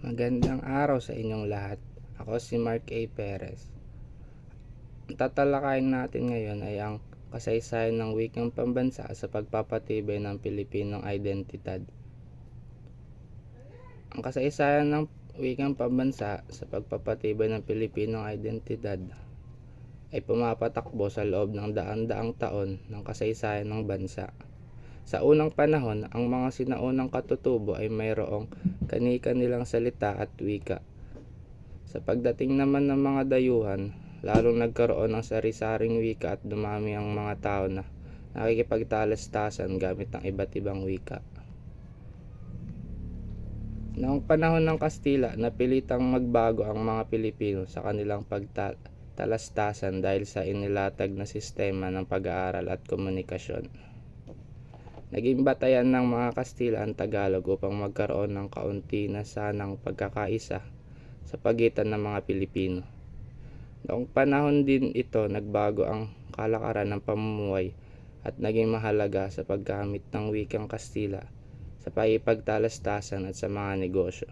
Magandang araw sa inyong lahat. Ako si Mark A. Perez. Ang tatalakayin natin ngayon ay ang kasaysayan ng wikang pambansa sa pagpapatibay ng Pilipinong identidad. Ang kasaysayan ng wikang pambansa sa pagpapatibay ng Pilipinong identidad ay pumapatakbo sa loob ng daan-daang taon ng kasaysayan ng bansa. Sa unang panahon, ang mga sinaunang katutubo ay mayroong kani-kanilang salita at wika. Sa pagdating naman ng mga dayuhan, lalong nagkaroon ng sari-saring wika at dumami ang mga tao na nakikipagtalastasan gamit ng iba't ibang wika. Noong panahon ng Kastila, napilitang magbago ang mga Pilipino sa kanilang pagtalastasan dahil sa inilatag na sistema ng pag-aaral at komunikasyon. Naging batayan ng mga Kastila ang Tagalog upang magkaroon ng kaunti na sanang pagkakaisa sa pagitan ng mga Pilipino. Noong panahon din ito, nagbago ang kalakaran ng pamumuhay at naging mahalaga sa paggamit ng wikang Kastila sa pakipagtalastasan at sa mga negosyo.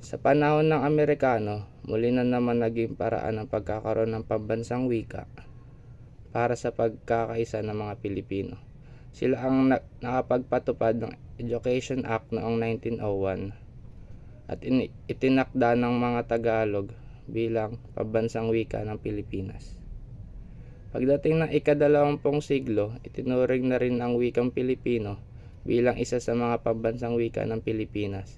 Sa panahon ng Amerikano, muli na naman naging paraan ang pagkakaroon ng pambansang wika para sa pagkakaisa ng mga Pilipino. Sila ang na- nakapagpatupad ng Education Act noong 1901 at in- itinakda ng mga Tagalog bilang pambansang wika ng Pilipinas. Pagdating ng ikadalawampung siglo, itinuring na rin ang wikang Pilipino bilang isa sa mga pambansang wika ng Pilipinas,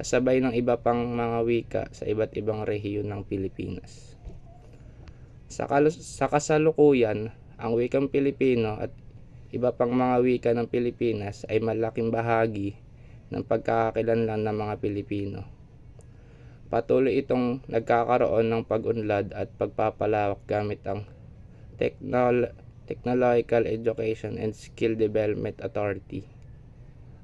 kasabay ng iba pang mga wika sa iba't ibang rehiyon ng Pilipinas. Sa, sa kasalukuyan, ang wikang Pilipino at iba pang mga wika ng Pilipinas ay malaking bahagi ng pagkakakilanlan ng mga Pilipino. Patuloy itong nagkakaroon ng pag-unlad at pagpapalawak gamit ang Technol- Technological Education and Skill Development Authority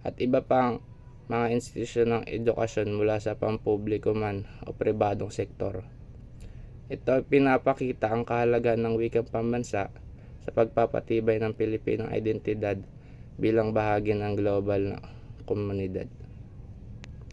at iba pang mga institusyon ng edukasyon mula sa pampubliko man o pribadong sektor. Ito ay pinapakita ang kahalagaan ng wikang pambansa sa pagpapatibay ng Pilipinong identidad bilang bahagi ng global na komunidad.